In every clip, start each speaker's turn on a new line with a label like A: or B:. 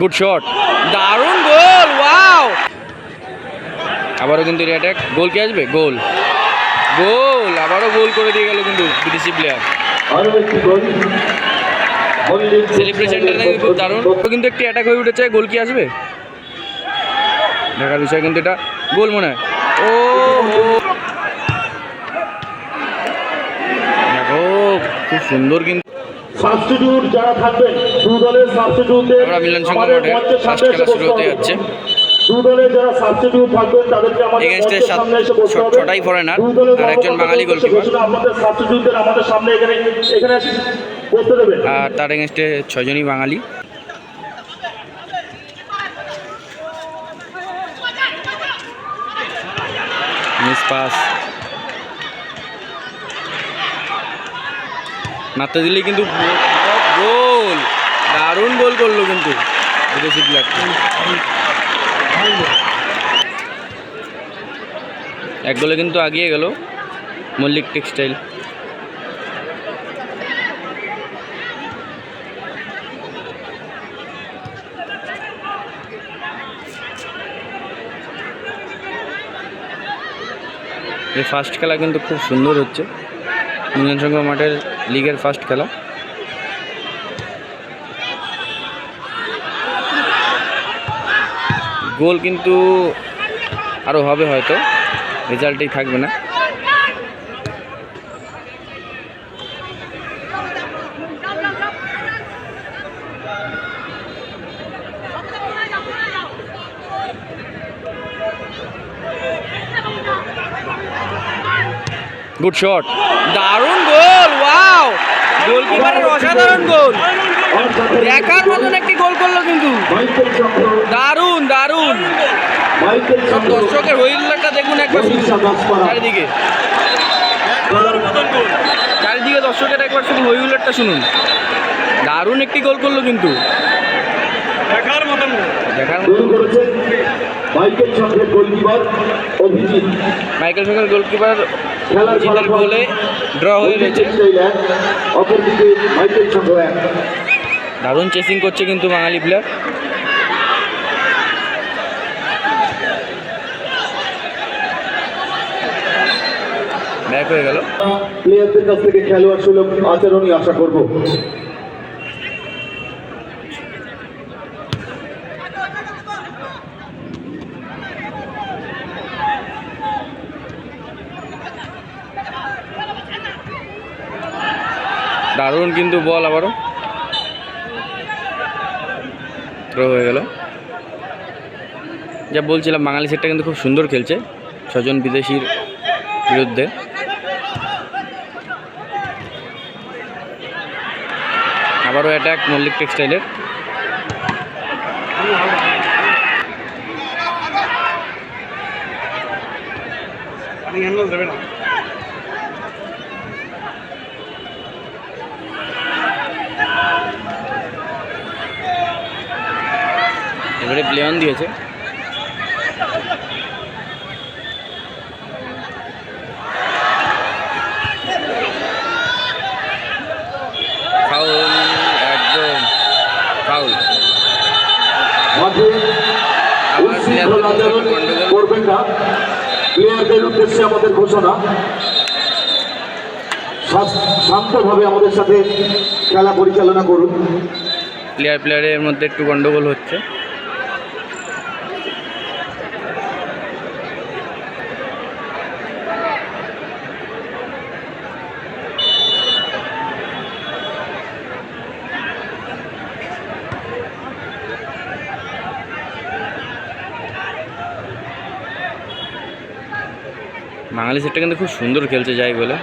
A: Good shot দারুণ গোল wow আবারও কিন্তু অ্যাটাক গোল কি আসবে? গোল। গোল, আবারও গোল করে দিয়ে গেল কিন্তু বিদেশি প্লেয়ার সেলিব্রেশনটা নাকি খুব দারুণ। কিন্তু একটি অ্যাটাক হয়ে উঠেছে। গোল কি আসবে? দেখার বিষয় কিন্তু এটা। গোল মনে হয়। ও। দেখো, খুব সুন্দর কিন্তু
B: সাবস্টিটিউট যারা থাকবেন দু দলের সাবস্টিটিউটদের আমাদের মঞ্চের সামনে এসে বসতে
A: হতে
B: হবে। দু দলের যারা সাবস্টিটিউট থাকবেন তাদেরকে আমাদের মঞ্চের সামনে এসে বসতে হবে।
A: ছটাই আর একজন বাঙালি
B: বলছে, আমাদের সাবস্টিটিউটদের আমাদের সামনে এখানে এখানে বসতে দেবেন
A: আর তার এগেনস্টে ছজনই বাঙালি। মিস পাস মারতে দিলে কিন্তু গোল। দারুণ গোল করল কিন্তু এক গোলে কিন্তু আগিয়ে গেল মল্লিক টেক্সটাইল। এই ফার্স্ট খেলা কিন্তু খুব সুন্দর হচ্ছে। মিলন সংঘ মাঠের লিগের ফার্স্ট খেলা। গোল কিন্তু আরও হবে হয়তো, রেজাল্টেই থাকবে না। গুড শট দারুণ গোল, ওয়াও। গোলকিপারের অসাধারণ গোল। দেখার মতন একটি গোল করল কিন্তু। দারুণ দারুণ। দর্শকের হইল্লাটা দেখুন একবার। শুধু চারিদিকে। চারিদিকে দর্শকের একবার শুধু হইহুল্লারটা শুনুন। দারুণ একটি গোল করল কিন্তু। দেখার মতন
B: গোল করেছেন মাইকেল চক্রের গোলকিপার অভিজিৎ।
A: মাইকেল সঙ্গের গোলকিপার অভিজিতের গোলে ড্র হয়ে রয়েছে।
B: অপরদিকে মাইকেল চক্র
A: দারুণ চেসিং করছে কিন্তু বাঙালি প্লেয়ার ব্যাক হয়ে গেল।
B: প্লেয়ারদের কাছ থেকে খেলোয়াড় সুলভ আচরণই আশা করব।
A: দারুণ কিন্তু বল আবারও। থ্রো হয়ে গেল। যা বলছিলাম, বাঙালি সেটটা কিন্তু খুব সুন্দর খেলছে ছজন বিদেশির বিরুদ্ধে। আবারও অ্যাটাক মল্লিক টেক্সটাইলের এবারে প্লে অন দিয়েছে। ফাউল একদম ফাউল
B: মাঠে
A: আবার
B: উচ্ছৃঙ্খল
A: প্লেয়ারদের
B: করবেন না। প্লেয়ারদের উদ্দেশ্যে আমাদের ঘোষণা। শান্তভাবে আমাদের সাথে খেলা পরিচালনা করুন।
A: প্লেয়ার প্লেয়ারের মধ্যে একটু গন্ডগোল হচ্ছে। বাঙালি সেটটা কিন্তু খুব সুন্দর খেলছে যাই বলে।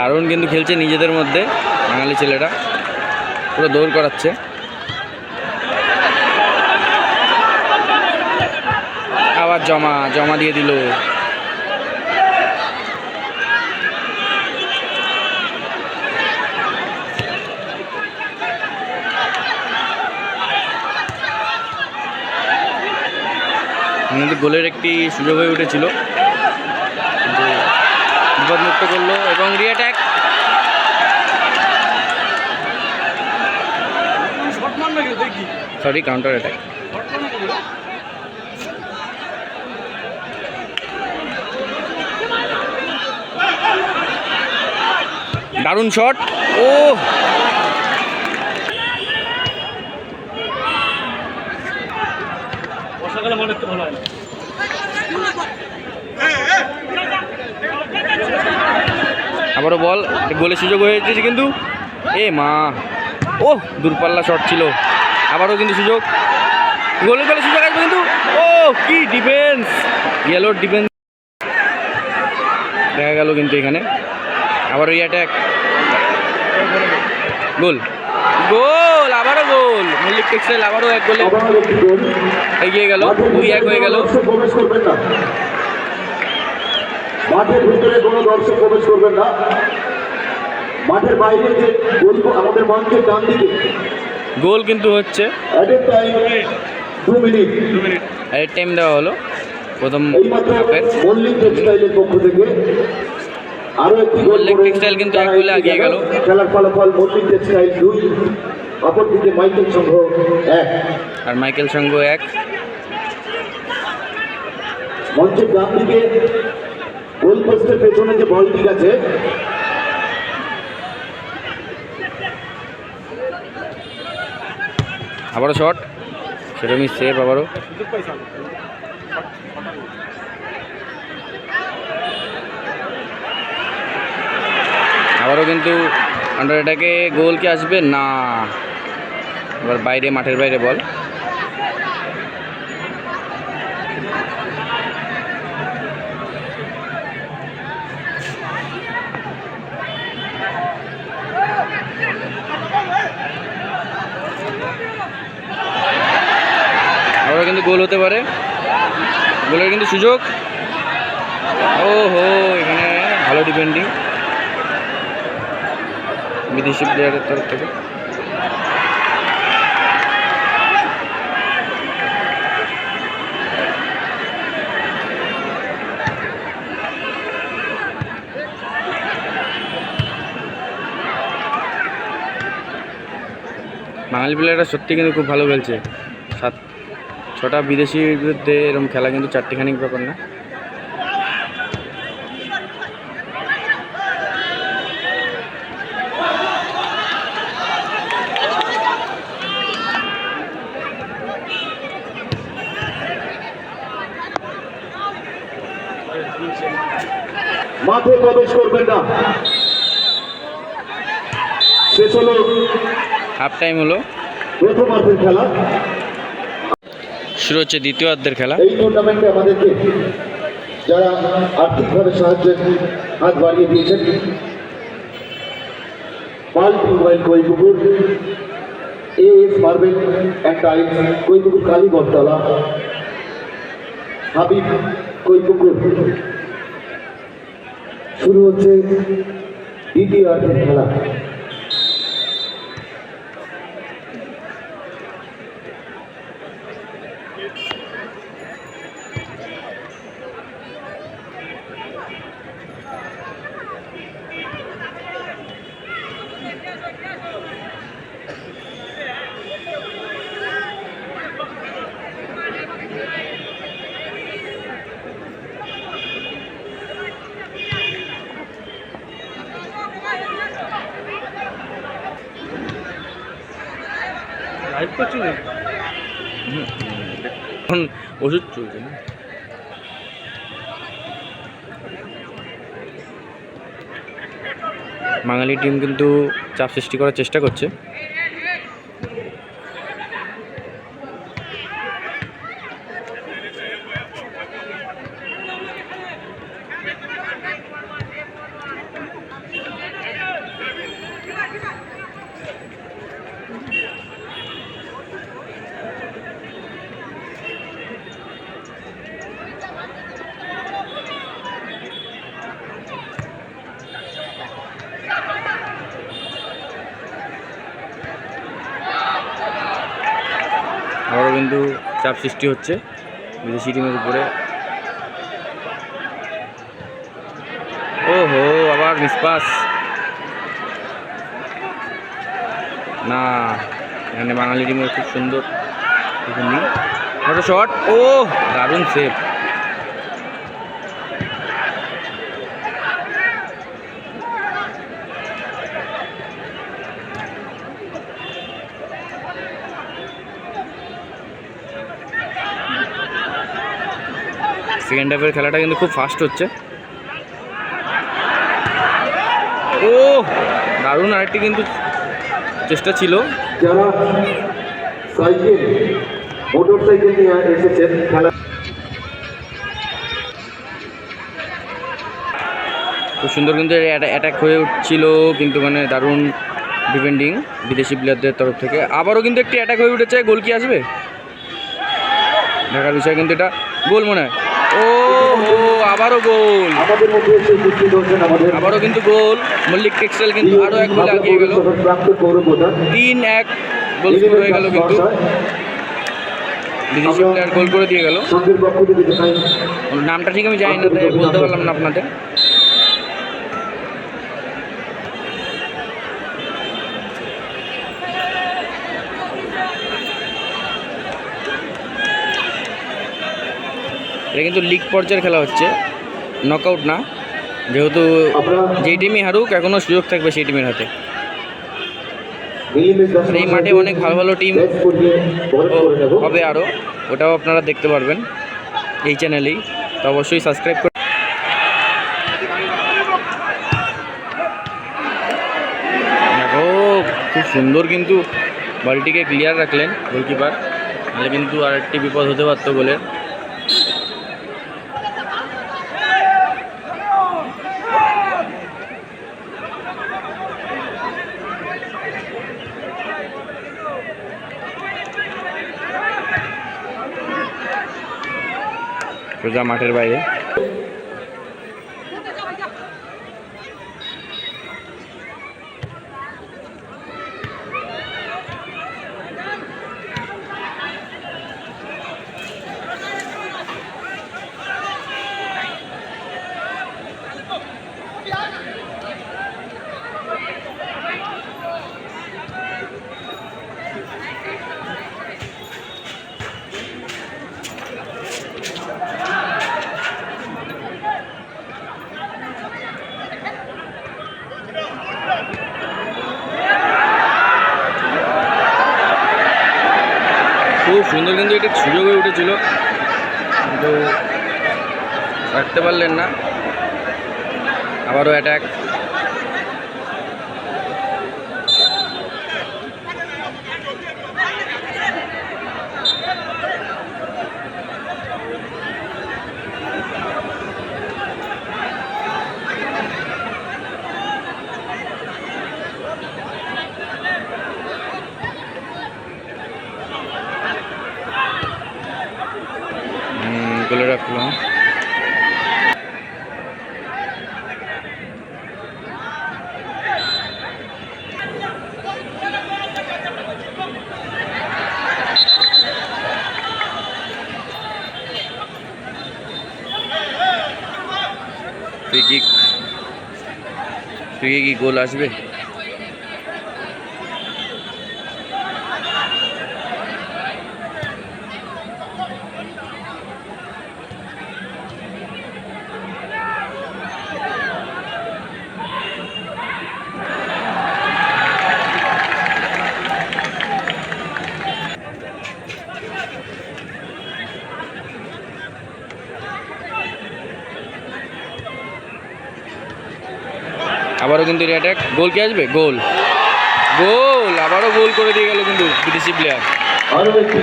A: দারুণ কিন্তু খেলছে নিজেদের মধ্যে, বাঙালি ছেলেরা। পুরো দৌড় করাচ্ছে। আবার জমা জমা দিয়ে দিল। গোলের একটি সুযোগ হয়ে উঠেছিল। বিপদমুক্ত করল এবং রিঅ্যাট্যাক সরি কাউন্টার অ্যাটাক দারুণ শট ও!
C: বর্ষাকালে মনে ভালো হয়। না
A: আবারও বল গোলের সুযোগ হয়ে যেতেছে কিন্তু। এ মা ও দূরপাল্লা শট ছিল। আবারও কিন্তু সুযোগ। গোলে গোলে সুযোগ আসবে কিন্তু। ও কি ডিফেন্স ইয়েলোর ডিফেন্স দেখা গেল কিন্তু এখানে। আবারও অ্যাটাক গোল। গোল, আবারও গোল। মল্লিক টেক্সটাইল আবারও এক গোল এগিয়ে গেল। দুই এক হয়ে গেল
B: দর্শক প্রবেশ করবেন না মাঠের ভিতরে কোনো দর্শক প্রবেশ করবেন না। মাঠের বাইরে যে গোল আমাদের মঞ্চের ডান দিকে।
A: গোল কিন্তু হচ্ছে।
B: অ্যাডেড টাইম দু মিনিট
A: টাইম দেওয়া হলো। প্রথম
B: মল্লিক টেক্সটাইলের পক্ষ থেকে। আরও একটি গোল
A: টেক্সটাইল কিন্তু এক গোলে
B: এগিয়ে
A: এগিয়ে গেল।
B: খেলার ফলাফল মল্লিক টেক্সটাইল দুই অপরদিকে মাইকেল সংঘ এক।
A: আর মাইকেল সংঘ এক।
B: মঞ্চের ডান দিকে গোল পোস্টের পেছনে যে বলটি আছে।
A: আবারও শট। সেরকমই সেভ আবারও। আবারও কিন্তু আন্ডার অ্যাটাকে গোল কি আসবে? না। এবার বাইরে, মাঠের বাইরে বল আবারও কিন্তু গোল হতে পারে। গোলের কিন্তু সুযোগ। ও হো এখানে ভালো ডিফেন্ডিং বিদেশি প্লেয়ারের তরফ থেকে। বাঙালি প্লেয়াররা সত্যি কিন্তু খুব ভালো খেলছে। ছটা বিদেশির বিরুদ্ধে এরকম খেলা কিন্তু চারটিখানি ব্যাপার না।
B: মাঠে প্রবেশ করবেন না। শেষ হলো।
A: হাফ টাইম হলো।
B: প্রথম প্রথমার্ধের খেলা।
A: শুরু হচ্ছে দ্বিতীয় অর্ধের খেলা।
B: এই টুর্নামেন্টে আমাদেরকে যারা আর্থিকভাবে সাহায্যের হাত বাড়িয়ে দিয়েছেন Pal tubewell Koipukur A S marble and tiles Koipukur Kali Battala, Habib Koipukur শুরু হচ্ছে দ্বিতীয় অর্ধের খেলা।
A: এখন ওষুধ চলছে না? বাঙালি টিম কিন্তু চাপ সৃষ্টি করার চেষ্টা করছে। কিন্তু চাপ সৃষ্টি হচ্ছে বিদেশি টিমের উপরে। ও হো আবার মিসপাস। না, এখানে বাঙালি টিমের খুব সুন্দর। শট ও দারুণ সেভ সেকেন্ড হাফের খেলাটা কিন্তু খুব ফাস্ট হচ্ছে। ও দারুণ আরেকটি কিন্তু চেষ্টা ছিল।
B: যারা সাইকেল মোটর সাইকেল নিয়ে এসেছেন খেলা
A: খুব সুন্দর কিন্তু অ্যাটাক হয়ে উঠছিল কিন্তু মানে দারুণ ডিফেন্ডিং বিদেশি প্লেয়ারদের তরফ থেকে। আবারও কিন্তু একটি অ্যাটাক হয়ে উঠেছে গোল কি আসবে? দেখার বিষয় কিন্তু এটা গোল মনে হয়। ও আবারও গোল। আবারও কিন্তু গোল। মল্লিক টেক্সটাইল কিন্তু আরও এক গোল। আগিয়ে গেল তিন এক গোল হয়ে গেল কিন্তু। বিদেশি প্লেয়ার গোল করে দিয়ে গেল। নামটা ঠিক আমি জানি না তাই বলতে পারলাম না আপনাদের। এটা কিন্তু লিগ পর্যায়ের খেলা হচ্ছে। নকআউট না। যেহেতু যেই টিমই হারুক এখনও সুযোগ থাকবে সেই টিমের হাতে। এই মাঠে অনেক ভালো ভালো টিম হবে আরও ওটাও আপনারা দেখতে পারবেন এই চ্যানেলেই তো অবশ্যই সাবস্ক্রাইব করে খুব সুন্দর কিন্তু বলটিকে ক্লিয়ার রাখলেন গোলকিপার তাহলে কিন্তু আর একটি বিপদ হতে পারতো গোলের সোজা মাঠের বাইরে। খুব সুন্দর কিন্তু এটি সুযোগ হয়ে উঠেছিল। কিন্তু রাখতে পারলেন না। আবারও অ্যাটাক গোলে রাখল ফ্রি কিক ফ্রি কি গোল আসবে? আবারও কিন্তু অ্যাটাক গোল কি আসবে? গোল। গোল! আবারও গোল করে দিয়ে গেল কিন্তু বিদেশি প্লেয়ার
B: একটি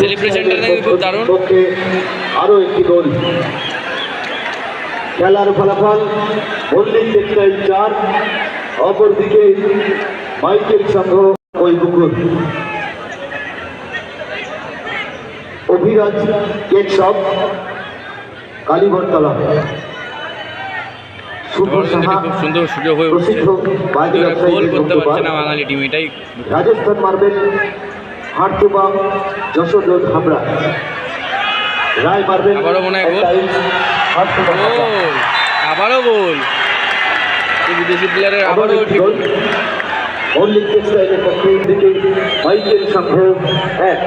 A: Celebration-টা নাকি খুব দারুণ।
B: পক্ষে আরও একটি গোল। খেলার ফলাফল মল্লিক টেক্সটাইল চার। অপরদিকে মাইকেল সংঘ ওই পুকুর। অভিরাজ কেক শপ কালীবরতলা
A: আবারও খুব সুন্দর সুযোগ হয়ে উঠছে। গোল করতে পারছে না বাঙালি টিম এটাই।
B: Rajasthan marble Hattuba Jessore road Habra Roy marble
A: আবারও মনে হয় গোল। আবারও গোল বিদেশি প্লেয়ারের
B: আবারও
A: ঠিক।
B: মল্লিক টেক্সটাইলের পক্ষে দিকে। বাইকের সংঘ এক।